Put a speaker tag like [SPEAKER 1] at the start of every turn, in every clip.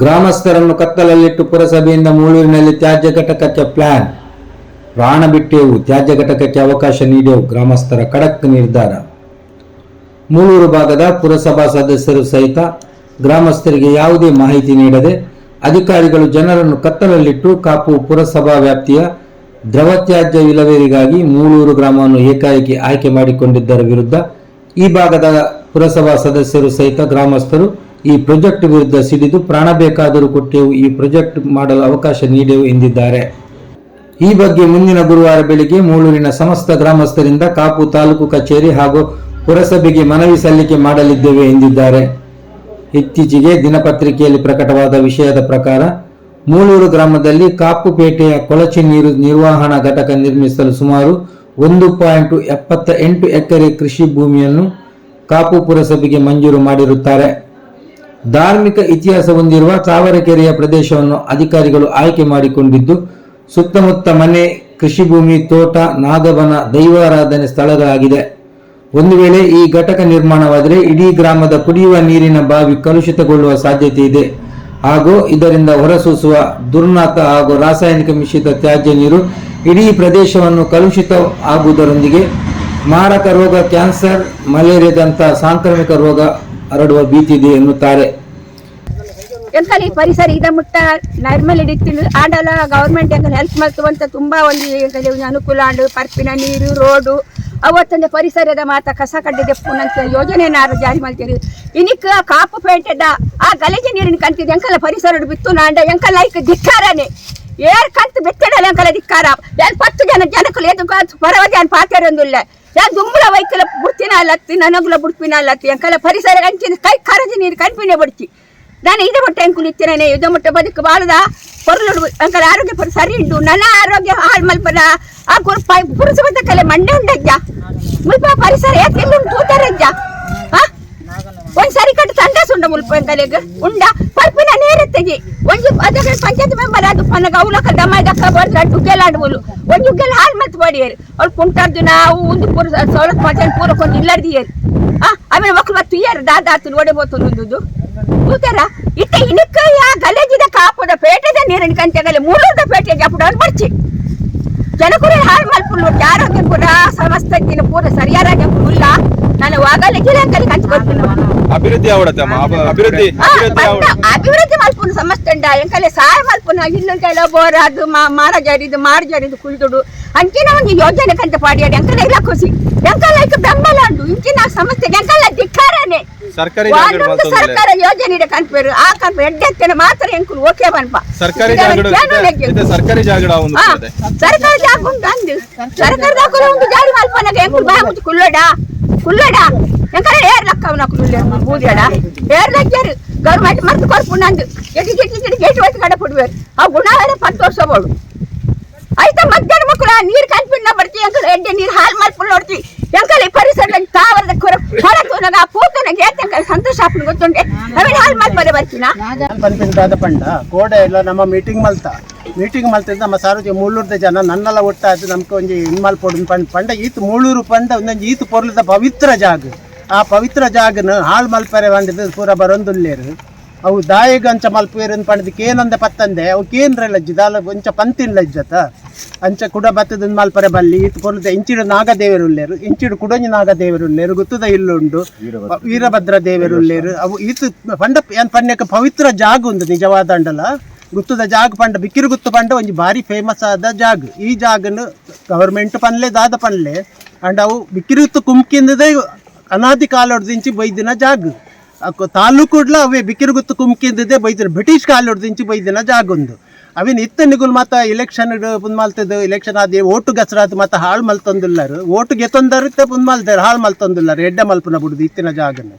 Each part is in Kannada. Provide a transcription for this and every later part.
[SPEAKER 1] ಗ್ರಾಮಸ್ಥರನ್ನು ಕತ್ತಲಲ್ಲಿಟ್ಟು ಪುರಸಭೆಯಿಂದ ಮೂಳೂರಿನಲ್ಲಿ ತ್ಯಾಜ್ಯ ಘಟಕಕ್ಕೆ ಪ್ಲಾನ್. ಪ್ರಾಣ ಬಿಟ್ಟೆವು, ತ್ಯಾಜ್ಯ ಘಟಕಕ್ಕೆ ಅವಕಾಶ ನೀಡೆವು, ಗ್ರಾಮಸ್ಥರ ಖಡಕ್ ನಿರ್ಧಾರ. ಮೂಳೂರು ಭಾಗದ ಪುರಸಭಾ ಸದಸ್ಯರು ಸಹಿತ ಗ್ರಾಮಸ್ಥರಿಗೆ ಯಾವುದೇ ಮಾಹಿತಿ ನೀಡದೆ ಅಧಿಕಾರಿಗಳು ಜನರನ್ನು ಕತ್ತಲಲ್ಲಿಟ್ಟು ಕಾಪು ಪುರಸಭಾ ವ್ಯಾಪ್ತಿಯ ದ್ರವ ತ್ಯಾಜ್ಯ ವಿಲವೇರಿಗಾಗಿ ಮೂಳೂರು ಗ್ರಾಮವನ್ನು ಏಕಾಏಕಿ ಆಯ್ಕೆ ಮಾಡಿಕೊಂಡಿದ್ದರ ವಿರುದ್ಧ ಈ ಭಾಗದ ಪುರಸಭಾ ಸದಸ್ಯರು ಸಹಿತ ಗ್ರಾಮಸ್ಥರು ಈ ಪ್ರಾಜೆಕ್ಟ್ ವಿರುದ್ಧ ಸಿಡಿದು ಪ್ರಾಣ ಬೇಕಾದರೂ ಕೊಟ್ಟೆವು, ಈ ಪ್ರಾಜೆಕ್ಟ್ ಮಾಡಲು ಅವಕಾಶ ನೀಡೆವು ಎಂದಿದ್ದಾರೆ. ಈ ಬಗ್ಗೆ ಮುಂದಿನ ಗುರುವಾರ ಬೆಳಿಗ್ಗೆ ಮೂಳೂರಿನ ಸಮಸ್ತ ಗ್ರಾಮಸ್ಥರಿಂದ ಕಾಪು ತಾಲೂಕು ಕಚೇರಿ ಹಾಗೂ ಪುರಸಭೆಗೆ ಮನವಿ ಸಲ್ಲಿಕೆ ಮಾಡಲಿದ್ದೇವೆ ಎಂದಿದ್ದಾರೆ. ಇತ್ತೀಚೆಗೆ ದಿನಪತ್ರಿಕೆಯಲ್ಲಿ ಪ್ರಕಟವಾದ ವಿಷಯದ ಪ್ರಕಾರ, ಮೂಳೂರು ಗ್ರಾಮದಲ್ಲಿ ಕಾಪುಪೇಟೆಯ ಕೊಳಚೆ ನೀರು ನಿರ್ವಹಣಾ ಘಟಕ ನಿರ್ಮಿಸಲು ಸುಮಾರು ಒಂದು ಪಾಯಿಂಟ್ ಎಪ್ಪತ್ತ ಎಂಟು ಎಕರೆ ಕೃಷಿ ಭೂಮಿಯನ್ನು ಕಾಪು ಪುರಸಭೆಗೆ ಮಂಜೂರು ಮಾಡಿರುತ್ತಾರೆ. ಧಾರ್ಮಿಕ ಇತಿಹಾಸ ಹೊಂದಿರುವ ತಾವರೆಕೆರೆಯ ಪ್ರದೇಶವನ್ನು ಅಧಿಕಾರಿಗಳು ಆಯ್ಕೆ ಮಾಡಿಕೊಂಡಿದ್ದು, ಸುತ್ತಮುತ್ತ ಮನೆ, ಕೃಷಿ ಭೂಮಿ, ತೋಟ, ನಾಗಬನ, ದೈವಾರಾಧನೆ ಸ್ಥಳಗಳಾಗಿದೆ. ಒಂದು ವೇಳೆ ಈ ಘಟಕ ನಿರ್ಮಾಣವಾದರೆ ಇಡೀ ಗ್ರಾಮದ ಕುಡಿಯುವ ನೀರಿನ ಬಾವಿ ಕಲುಷಿತಗೊಳ್ಳುವ ಸಾಧ್ಯತೆ ಇದೆ. ಹಾಗೂ ಇದರಿಂದ ಹೊರಸೂಸುವ ದುರ್ನಾತ ಹಾಗೂ ರಾಸಾಯನಿಕ ಮಿಶ್ರಿತ ತ್ಯಾಜ್ಯ ನೀರು ಇಡೀ ಪ್ರದೇಶವನ್ನು ಕಲುಷಿತ ಆಗುವುದರೊಂದಿಗೆ ಮಾರಕ ರೋಗ, ಕ್ಯಾನ್ಸರ್, ಮಲೇರಿಯಾದಂತಹ ಸಾಂಕ್ರಾಮಿಕ ರೋಗ ಹರಡುವ ಭೀತಿ ಇದೆ ಎನ್ನುತ್ತಾರೆ.
[SPEAKER 2] ಎಂಕಲಿ ಪರಿಸರ ಇದ ಮುಟ್ಟ, ನರ್ಮಲ್ ಹಿಡಿತೀನಿ, ಆಡಲ ಗೌರ್ಮೆಂಟ್ ಎಂಕಲ್ ಹೆಲ್ಪ್ ಮಾಡ್ತು ಅಂತ ತುಂಬಾ ಒಂದು ಅನುಕೂಲ ಆಂಡು, ಪರ್ಪಿನ ನೀರು, ರೋಡು, ಅವತ್ತೊಂದು ಪರಿಸರದ ಮಾತ, ಕಸ ಕಡ್ಡಿದೆ ಪುನಂತ ಯೋಜನೆ ನಾರು ಜಾರಿ ಮಾಡ್ತೀರಿ ಇನಿಕ್ ಕಾಪು ಪೇಟೆದ ಆ ಗಲೀಜು ನೀರಿನ ಕಂತಿದೆ. ಎಂಕಲ ಪರಿಸರ ಬಿತ್ತು ನಾಂಡ, ಎಂಕಲ ಐಕ್ ಧಿಕ್ಕಾರನೆ. ಏರ್ ಕಂತು ಬೆತ್ತಡಲ್ಲ ಎಂಕಲ ಧಿಕ್ಕಾರ. ಯಾನ್ ಪತ್ತು ಜನ ಜನಕ್ಕೆ ಎದು ಪರವಾಗಿ ಪಾತ್ರ ಪಾತ್ಯಾರೊಂದಿಲ್ಲ ಯಾ ದುಂಬಳ ವೈಕಲ ಬುಡ್ತಿನ ಅಲ್ಲತ್ತಿ ನನಗುಲ ಬುಡ್ಪಿನ ಅಲ್ಲತ್ತಿ ಅಂಕಲ ಪರಿಸರ ಕಂಚಿನ ಕೈ ಕರಜಿ ನೀರು ಕಣ್ಪಿನೇ ಬಡ್ತಿ ನಾನು ಇದು ಮಟ್ಟ ಅಂಕುಲಿತ್ತಿನೇ ಇದು ಮಟ್ಟ ಬದುಕು ಬಾಳದ பொருளோடு எங்கள் ஆரோக்கிய பொருள் சரி உண்டு நல்ல ஆரோக்கிய ஆள் மல்பதா ஆ குறிப்பா புரிசு பத்த கலை மண்டே உண்டா முல்பா பரிசர ஏத்தியும் தூத்தரஞ்சா ஆ? ஒன் சரி கட்டு சண்டை சுண்ட முல்பா எங்களுக்கு உண்டா? பருப்பு ಇರುತ್ತೆ ಒಂದು ಅದಕ್ಕೆ ಪಂಚಾಯತ್ ಮೆಂಬರ್ ಅದು ಪನಗ ಅವಲಕ ದಮಾಯ್ದಕ್ಕ ಬರ್ದ್ರ ಡುಗ್ಗೆಲಾಡ್ಬೋದು ಒಂದು ಡುಗ್ಗೆಲ್ಲ ಹಾಲು ಮತ್ತೆ ಬಾಡಿಯರು ಅವ್ಳು ಕುಂಟಾರ್ ದಿನ ಅವು ಒಂದು ಪೂರ ಸವಲತ್ತು ಪಂಚಾಯತ್ ಪೂರಕ್ಕೊಂದು ಇಲ್ಲರ್ದಿಯರು ಆ, ಆಮೇಲೆ ಮಕ್ಳು ಮತ್ತೆ ತುಯ್ಯಾರು ದಾದ ಆತು ಒಡೆ ಬೋತು ಒಂದು ಕೂತಾರ? ಇಟ್ಟ ಇನಕ್ಕ ಯಾ ಗಲಜಿದ ಕಾಪದ ಪೇಟೆದ ನೀರಿನ ಕಂತೆಗಲೆ ಮೂಲದ ಪೇಟೆ ಜಾಪುಡ ಬರ್ಚಿ. ಜನಕುರ ಹಾಳು ಮಲ್ಪುಲ್ಲು ಯಾರೋಗ್ಯ ಪುರ ಸಮಸ್ತ ದಿನ ಪೂರ ಸರಿಯಾರಾಗ್ಯ ಪುಲ್ಲ ನಾನು ವಾಗಲೆ ಕಂತು ಬರ್ತೀನಿ
[SPEAKER 3] ಅಭಿವೃದ್ಧಿ ಅವಡತ್ತಮ್ಮ ಅಭಿವೃದ್ಧಿ ಅಭಿವೃದ್ಧಿ
[SPEAKER 2] ಮಲ್ಪುನು ಸಮಸ್ತಂಡ. ಎಂಕಲೆ ಸಹಾಯ ಮಲ್ಪುನ ಇಲ್ಲಂಕೆಲ್ಲ ಬೋರ್ ಅದು ಮಾ- ಮಾರ ಜರಿದು ಮಾರು ಜರಿದು ಕುಳಿದುಡು ಅಂಚಿನ ಒಂದು ಯೋಜನೆ ಕಂತ ಪಾಡಿಯಾಡಿ. ಎಂಕಲ ಇಲ್ಲ ಖುಷಿ ಎಂಕಲ ಐಕ ಬೆಂಬಲ ಉಂಟು. ಇಂಚಿನ ಸಮಸ್ತೆ ಎಂಕಲ ಧಿಕ್ಕಾರನೆ.
[SPEAKER 3] ಸರ್ಕಾರಿ
[SPEAKER 2] ಸರ್ಕಾರ ಯೋಜನೆ ಇದೆ ಕಂತ್ಪೇರು ಆ ಕಂತ ಎಡ್ಡೆತ್ತೇನೆ. ಮಾತ್ರ ಎಂಕುಲು ಓಕೆ ಬನ್ಪ.
[SPEAKER 3] ಸರ್ಕಾರಿ ಜಾಗಡ ಸರ್ಕಾರಿ ಜಾಗಡ ಒಂದು
[SPEAKER 2] ಸರ್ಕಾರ ಜಾಗ ಉಂಟು ಅಂದು. ಸರ್ಕಾರ ಒಂದು ಜಾರಿ ಮಲ್ಪನಾಗ ಎಂಕುಲು ಬಾಯ ಮುಚ್ಚಿ ಕುಲ್ಲೋಡ ಕುಲ್ಲೋಡ ಎಂಕಲ ಏರ್ ಲಕ್ಕ ಅವನ ಕುಲ್ಲೋಡ ಬೂದಿಯಡ ಏರ್ ಲಕ್ಕರು ಗೌರ್ಮೆಂಟ್ ಮರ್ತು ಕೊರ್ಪುಂಡು ಅಂದು ಎಟಿ ಗೆಟಿ ಗೆಟಿ ಗೇಟ್ ಒತ್ತು ಕಡೆ ಪುಡ್ಬೇರು ಆ ಗುಣ ಬೇರೆ ಪತ್ತು ವರ್ಷ ಬೋಡು ಆಯ್ತಾ ಮಧ್ಯಾಹ್ನ ಮಕ್ಕಳು ನೀರು ಕಲ್ಪಿನ ಬರ್ತಿ ಎಂಕಲ್ ತಾವರದ ಕೊರ ಹೊರತು ನಗ ಆ ಪೂತನಗೆ ಎಂಕಲ್ ಸಂತೋಷ ಆಪನ್ ಗೊತ್ತುಂಡೆ ಆಮೇಲೆ ಹಾಲ್ ಮಾಡಿ ಬರೆ ಬರ್ತೀನ?
[SPEAKER 4] ಪಂಡ. ಕೋಡೆ ಎಲ್ಲ ನಮ್ಮ ಮೀಟಿಂಗ್ ಮಲ್ತ. ಮೀಟಿಂಗ್ ಮಲ್ತಿದ್ದ ನಮ್ಮ ಸಾರ್ವಜನಿಕ ಮೂಳೂರ್ದ ಜನ. ನನ್ನೆಲ್ಲ ಒಟ್ಟಾದ ನಮ್ಗೆ ಒಂಜಿ ಇನ್ ಪೊಡ್ ಪಂಡ. ಪಂಡ ಈತ್ ಮೂಳೂರು ಪಂಡ, ಒಂದೊಂದು ಈತ್ ಪೊರ್ಲದ ಪವಿತ್ರ ಜಾಗ. ಆ ಪವಿತ್ರ ಜಾಗನ ಹಾಳು ಮಲ್ಪರೆ ಬಂದಿದ್ದು ಪೂರ ಬರೊಂದುಲ್ಲೇರು. ಅವು ದಾಯಿಗಂಚ ಮಲ್ಪೇರು ಪಣದಕ್ಕೆ ಏನಂದ ಪತ್ತಂದೆ? ಅವು ಕೇಂದ್ರ ಲಜ್ಜಿ, ದಾಲ ಒಂಚ ಪಂತಿನ ಲಜ್ಜತ. ಅಂಚ ಕುಡ ಬತ್ತದ ಮಲ್ಪರೆ ಬಲ್ಲಿ ಇತ್ತು ಪೊರ್ಲದ ಇಂಚಿಡು ನಾಗದೇವರು ಉಳ್ಳೇರು ಇಂಚಿಡು ಕುಡಂಜಿ ನಾಗದೇವರು ಉಳ್ಳೇರು ಗುತ್ತದ ಇಲ್ಲುಂಡು, ವೀರಭದ್ರ ದೇವರು ಉಳ್ಳೇರು ಅವು ಈತ್ ಪಂಡ, ಏನ್ ಪನ್ಯಕ್ಕೆ ಪವಿತ್ರ ಜಾಗ ಉಂದು ನಿಜವಾದ ಅಂಡಲ. ಗುತ್ತದ ಜಾಗ ಪಂಡ, ಬಿಕ್ಕಿರು ಗುತ್ತು ಪಂಡ ಒಂಜಿ ಬಾರಿ ಫೇಮಸ್ ಆದ ಜಾಗ. ಈ ಜಾಗನ ಗವರ್ಮೆಂಟ್ ಪನ್ಲೆ, ದಾದ ಪನ್ಲೆ. ಅಂಡ್ ಅವು ಬಿಕ್ಕಿರು ಗುತ್ತು ಕುಮ್ಕಿಂದದೇ ಅನಾದಿ ಕಾಲೊಡ್ದಿಂಚಿ ಬೈದಿನ ಜಾಗ. ತಾಲೂಕುಡ್ಲ ಅವೇ ಬಿಕಿರುಗುತ್ತು ಗುತ್ತು ಕುಮ್ಕಿಂದದೇ ಬೈದಿನ ಬ್ರಿಟಿಷ್ ಕಾಲೊಡ್ದಿಂಚಿ ಬೈದಿನ ಜಾಗ ಒಂದು ಅವಿನ ಇತ್ತ ನಿಗುಲ್ ಮಾತ ಇಲೆಕ್ಷನ್ ಪುನ್ ಮಲ್ತದ್ದು ಇಲೆಕ್ಷನ್ ಆದ ಓಟು ಗಸರಾದ ಮಾತ ಹಾಳು ಮಲ್ತೊಂದುಲ್ಲಾರು ಓಟು ಗೆತ್ತೊಂದರುತ್ತೆ ಪುನ್ ಮಲ್ದಾರ ಹಾಳು ಮಲ್ತೊಂದುಲ್ಲಾರು ಎಡ್ಡ ಮಲ್ಪನ ಬಿಡುದು ಇತ್ತಿನ ಜಾಗನ.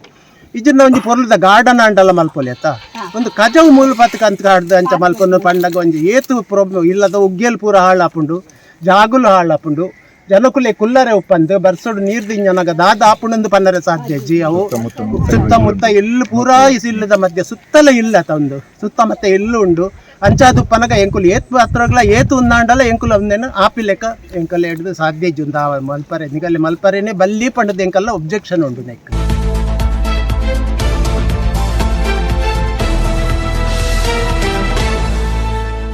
[SPEAKER 4] ಇದನ್ನ ಒಂಜಿ ಪೊರ್ಲದ ಗಾರ್ಡನ್ ಅಂಡಲ್ಲ ಮಲ್ಪೊಲಿ ಆತ ಒಂದು ಕಜವು ಮೂಲ ಪತ್ಕ ಅಂತ ಹಾಡ್ದು ಅಂಚ ಮಲ್ಪನ್ನು ಪಂಡಗ ಒಂಜಿ ಏತು ಪ್ರಾಬ್ಲಮ್ ಇಲ್ಲದ ಉಗ್ಗೆಲ್ ಪೂರ ಹಾಳಾಪುಂಡು ಜಾಗುಲು ಹಾಳಾಪುಂಡು ಜನಕುಲೆ ಕುಲ್ಲರೆ ಉಪ್ಪಂದು ಬರ್ಸೋಡು ನೀರ್ ದಿಂಜನಗ ದಾದ ಆಪುಣಂದು ಪನ್ನರೆ ಸಾಧ್ಯ ಜಿ ಅವು. ಸುತ್ತಮುತ್ತ ಎಲ್ಲು ಪೂರಾ ಇಸಿಲ್ಲದ ಮಧ್ಯ ಸುತ್ತಲ ಇಲ್ಲ ತಂದು. ಸುತ್ತ ಮತ್ತೆ ಎಲ್ಲು ಉಂಡು. ಅಂಚಾದು ಪನಗ ಎಂಕುಲು ಏತ್ ಹತ್ರಗ್ಲ ಏತು ಉಂದಾಂಡಲ್ಲ ಎಂಕುಲು ಒಂದೇನು ಆಪಿ ಲೆಕ್ಕ ಎಂಕಲ್ ಹಿಡಿದು ಸಾಧ್ಯ ಜುಂದ ಮಲ್ಪರೆ ನಿಗಲ್ಲಿ ಮಲ್ಪರೆನೆ ಬಲ್ಲಿ ಪಂಡದ ಎಂಕಲ್ಲ ಒಬ್ಜೆಕ್ಷನ್ ಉಂಡು ನೆಕ್